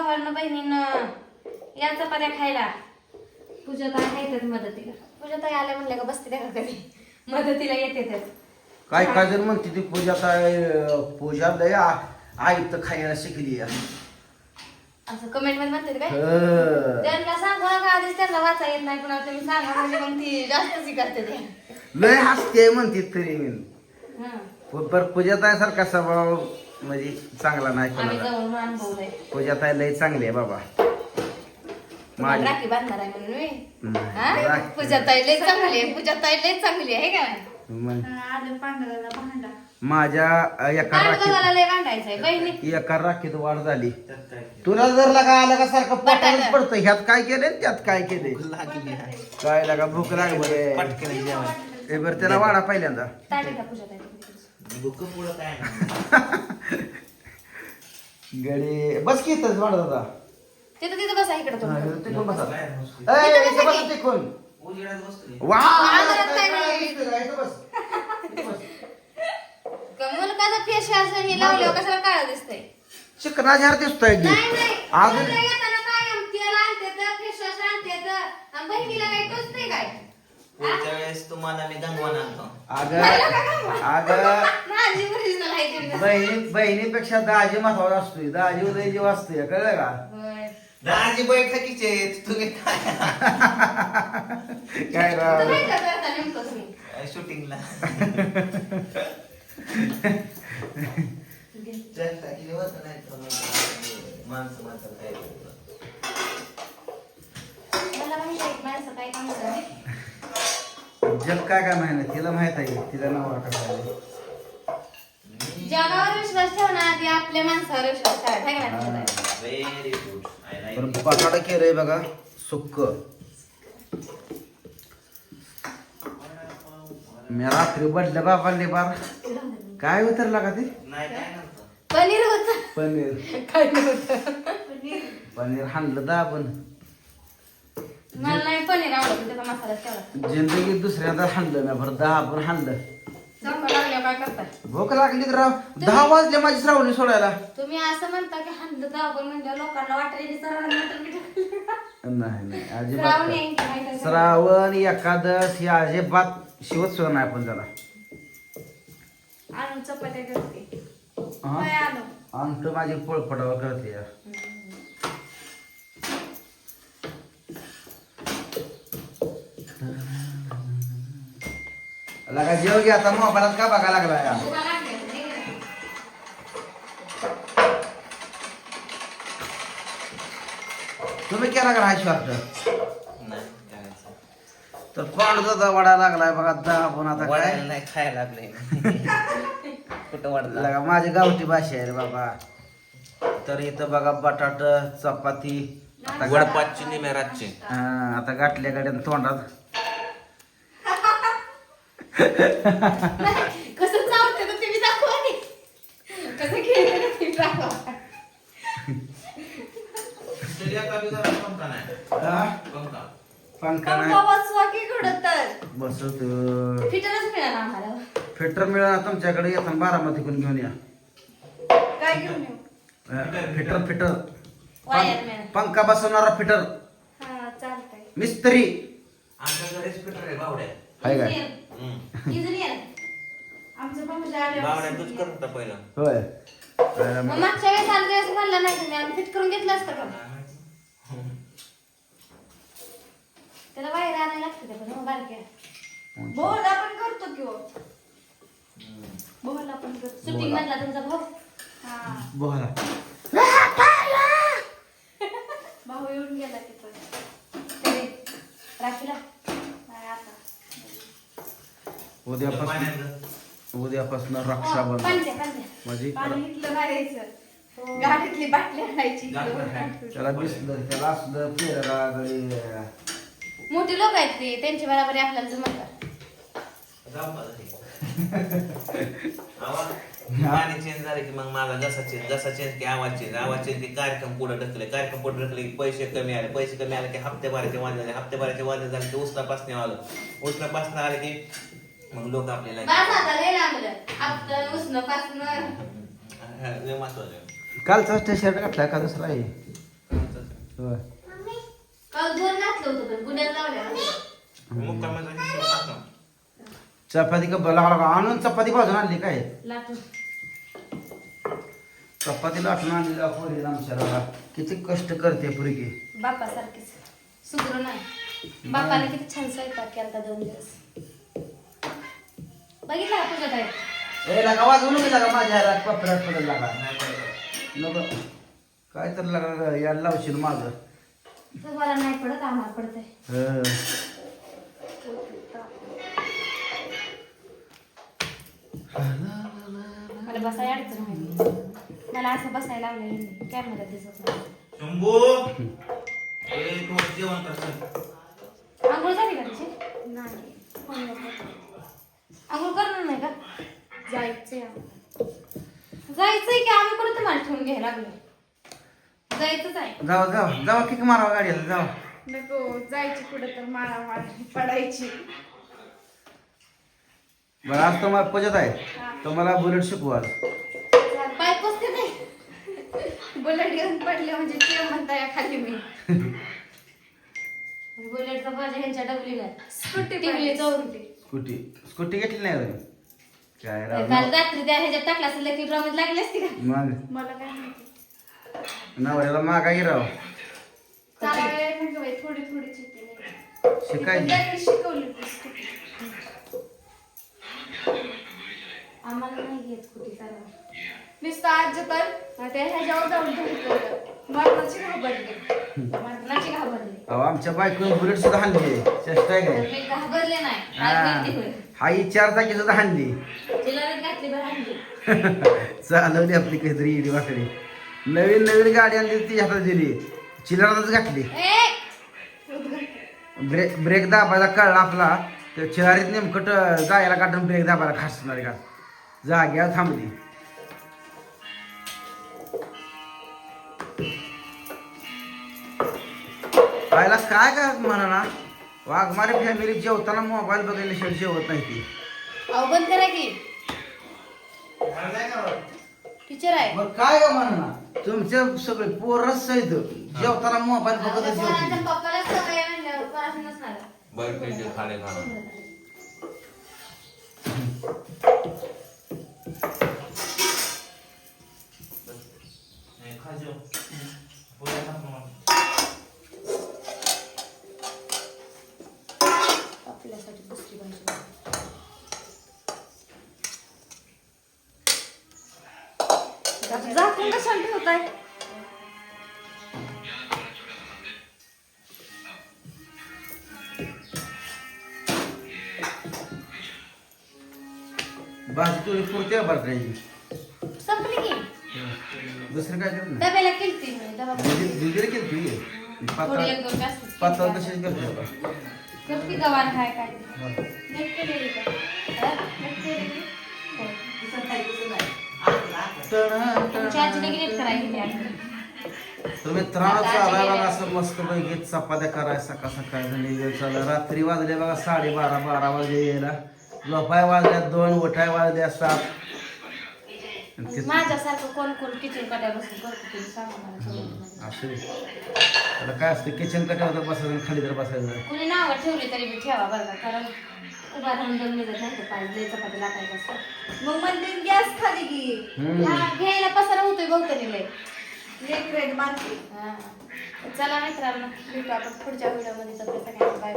भावांना बहिणीनं या चपात्या खायला. पूजा ताई आहेत मदतीला. पूजा ताई आल्या म्हणल्या का बसते त्या का कधी मदतीला येते तर काय काय जण म्हणते ती पूजा काय पूजा लय आ- आई तर खायला शिकली आहे. असं कमेंटमध्ये म्हणते काय? हं. त्यांना सांगा का आधीच त्यांना वाचा येत नाही कुणाला तुम्ही सांगा म्हणजे मग ती जास्तच हे करते ते. लय हसते म्हणते तरी मी. हं. पर पूजाताईसारखा स्वभाव म्हणजे चांगला नाही कोणाला. जवळून अनुभवलंय. पूजाताई लय चांगली आहे बाबा. तुम्हाला माझी राखी बांधणार आहे म्हणून मी नाही, हा? राखी- पूजा ताई लय चांगली आहे. पूजा ताई लय चांगली आहे का मग आलं पांढऱ्याला भांडा. माझ्या अ, एका राखीत लय भांडायचंय बहिणी. एका राखीत वाढ झाली. तुला जर लगा आलं का सारखं. पटायला पडतं ह्यात काय केलंय त्यात काय केलंय? काय लगा भूक लागली. हे बरं त्याला वाढा पहिल्यांदा. ताटे का पूजा ताई गडी बस की इथंच वाढत होता तिथं तिथं बसा इकडे हा, तुम्ही इथं टिकून बसा. इथं ए, इथं बसा. टिकून वा! आदरात काय नाही. इथं बस, इथं बस. इथं बस. मुलगाचा फेस असं हे लावल्यावर कशाला काळ दिसतंय? चिकना झार दिसतोय की नाही नाही. अजून मुलं येताना कायम तेल आणते तर फेस वॉश आणते तर? आणि बहिणीला काही टोचते काय? पुढच्या वेळेस तुम्हाला मी गंगवान आणतो. अगं अगं ती. बहिणी बहिणीपेक्षा दाजी महत्त्वाचा असतोय दाजी उदय जीव असतोय कळलं का. दाजी बैठकीचे आहेत. तुम्ही काय राव? शूटिंगला माणसं माणसं काय बोलतात. काय. जग काय काय माहिती तिला माहीत आहे तिला नवरा कसा आहे जगावर विश्वास ठेवणार आधी आपल्या माणसावर विश्वास है का नाही? Very good. I like तर. बटाटा बघा सुक्क. मी रात्री बदल्या बाबांनी बार. काय उतरला का ते? नाही काय नव्हतं. पनीर होत. पनीर. काय नव्हतं? पनीर. हाणलं दाबन मला नाही पनीर आवडत त्याचा मसाला जिंदगीत दुसऱ्यांदा हाणलं मी बरं दहा पण हाणलं. काय करताय? भूक लागली तर राव? दहा वाजले माझी श्रावणी सोडायला. तुम्ही असं म्हणता की हंद दाबून म्हणजे लोकांना वाटेल सरांना मटण बी टाकलं. नाही नाही. श्रावण अजिबात? श्रावण एकादश ही अजिबात शिवत सुद्धा नाही आपण त्याला. आणून चपात्या करते. हा? काय आणू? आमचं माझी पोळपटावर करते. यार लगा जेव घे आता मोबाईलात का बघा लागला या? तुम्ही केला का नाही करायचं. तर दादा वडा लागलाय बघा दहा आपण आता काय? नाही खायला लागले कुठं वाढला लगा माझी गावठी भाषा आहे रे बाबा. तर इथं बघा बटाट चपाती आता वडपाचची निम्या रातची. हा, आता गाठल्या गाड्यान तोंडात कसं चावते तर तुम्ही दाखवा की. कसं खेळते तर तुम्ही दाखवा हा? पंखा नाही. पंखा बसवा की कुठं तर बसत फिटरच मिळाला आम्हाला फिटर मिळाला तुमच्याकडे येताना बारामतीकडून घेऊन या. काय घेऊन येऊ? अं, फिटर फिटर. वायरमॅन पंखा बसवणारा फिटर. हा चालतंय. मिस्त्री. आमच्या घरीच पिटर आहे बावड्या. आहे काय? पण म्हणजे बावड्या तूच करत होता पहिला. होय. मग मागच्या वेळेस आलं दिवस म्हणलं नाही तुम्ही आम्ही फिट करून घेतलं असतं का त्याला वायर आणायला लागतं ते पण हो, बारक्या. बोल आपण करतो की हो. बोल आपण शूटिंग मधला तुमचा भाऊ? हा. बोला भाऊ येऊन गेला तिथं तरी राखीला नाही आता उद्यापासून उद्यापासून हो, रक्षाबंधन. म्हणजे गाडीतली बाटली आणायची. त्याला बिसलं त्याला असलं मोठी लोक आहेत ते त्यांची बराबरी आपल्याला जमत चेंज झाले की मग माझा जसा चेंज जसा चेंज की आवाज चेंज आवाज चेंज की कार्यक्रम पुढे ढकले कार्यक्रम पुढे ढकले की पैसे कमी आले पैसे कमी आले की हप्ते भरायचे वाजले झाले हप्ते भरायचे वाजले झाले की उष्णापासने आलं. उष्णापासनं आले की मग लोक आपल्याला बास आता लय लागलं आपलं उष्ण पासणं लय महत्वाचं आहे. कालचा ते शर्ट घातलाय का दुसरा आहे? होय. काल दोन घातलं होतं पण गुन्ह्यात लावल्या. मुक्कामाचा हिशोब टाका. चपाती का बला आणून चपाती भाजून आणली काय? लाटून. चपाती लाटून आणली पोरी आमच्या किती कष्ट करते पुरगी. बापासारखीच. सुधरू नाही. बापाने किती छान स्वयंपाक केला दोन दिवस. बघितला का तुझ्या ताई ए लागा वाजवू नको लागा माझ्या ह्याला पपड्यात पडेल लागा. नको. काय तर लागा याला लावशील माझं. तुम्हाला नाही पडत आम्हाला पडतंय. हं. मला बसायला अडचण व्हायची मला असं बसायला लागलं कॅमेरा दिसत नाही. शंभू! ए तू जेवण कर आंघोळ झाली का तुझी? नाही. आंघोळ करणार नाही का? जायचंय जायचंय की आम्ही परत तुम्हाला ठेवून घ्यायला लागलो? जायचंच आहे. जाऊ जाऊ जाऊ किक मारावं गाडीला जाऊ. नको जायची कुठं तर मारा मारा पडायची. बरं आज तुम्हाला पूजत आहे. तुम्हाला बुलेट शिकवू पाय पोचते नाही बुलेट घेऊन पडले म्हणजे ते म्हणताय खाली मी. बुलेटचा पाहिजे ह्यांच्या डबलीला स्कूटी टिकली चौकटी स्कूटी. स्कूटी घेतली नाही होय? काय राव काल रात्री त्या ह्याच्यात टाकला असेल की ड्रॉमेत लागली असती का? मग. मला काय माहिती. नवऱ्याला मागा राव. चालायला नको बाई, थोडी थोडी नाही. शिकवली स्कूटी. आम्हाला नाही घेत चालवा नुसतं आज तर ते ह्याच्यावर जाऊन मरणाची घाबरली. अहो आमच्या बायकोने बुलेट सुद्धा हाणली चेष्टा आहे तर काय मी घाबरले नाही. हा. आज भीती होईल. हा ही चार चाकी सुद्धा हाणली. चिलारात घातली बरं आणली चालवली आपली काहीतरी इडी वाकडी. नवीन नवीन गाडी आणली ती हातात दिली. चिल्लरातच घातली. ब्रेक ब्रेक दाबायला कळला आपला. तर चिलारीत नेमकं ट- जायला काढून ब्रेक दाबायला खासणार का? जाग्यावर थांबली. पाहिला काय काय म्हणा ना? वाघमारे फॅमिली जेवताना मोबाईल बघायला शेड जेवत नाही ती. अहो बंद करा की. टीचर आहे. बरं काय का म्हणा ना? तुमचे सगळे पोरच सहित जेवताना मोबाईल बघतच जेवते. पप्पाला म्हणल्यावर नसणार. खाणं झाकून कशाला ठेवताय? भाजी तुझी पुरते बरकायची संपली की? दुसरं काय करत नाही डब्याला केलती मी डबा दुधी- दुधीला केली तुझी थोडी एक दोन जास्त पातळ तशीच करते बाबा. करती गवार खाय काय? नीट केलेली का? हा? नीट केलेली? हो. तुमची आजी लगेच नीट करायची ती आजी. तर मित्रांनो चालायला बघा असं मस्त पैकी चपात्या करायचं सकाळ सकाळ झाली चालू रात्री वाजले बघा साडेबारा बारा वाजले यायला. झोपाय वाजल्या दोन उठाय वाजल्या सात. माझ्यासारखं कोण कोण किचन कट्या बसून करतो असं काय असतं किचन कट्यावर बसायचं खाली तर बसायचं. कुणी नावं ठेवली तरी मी ठेवा बरं का कारण उभा राहून दोन मिनिटं नाही पाहिजे चपाती लागायचं असतं मग म्हणते गॅस खाली की. हम्म. हा, घ्यायला पसारा होतोय लय. मारते. हा. चला मित्रांनो भेटू आपण पुढच्या व्हिडिओमध्ये. तोपर्यंत काय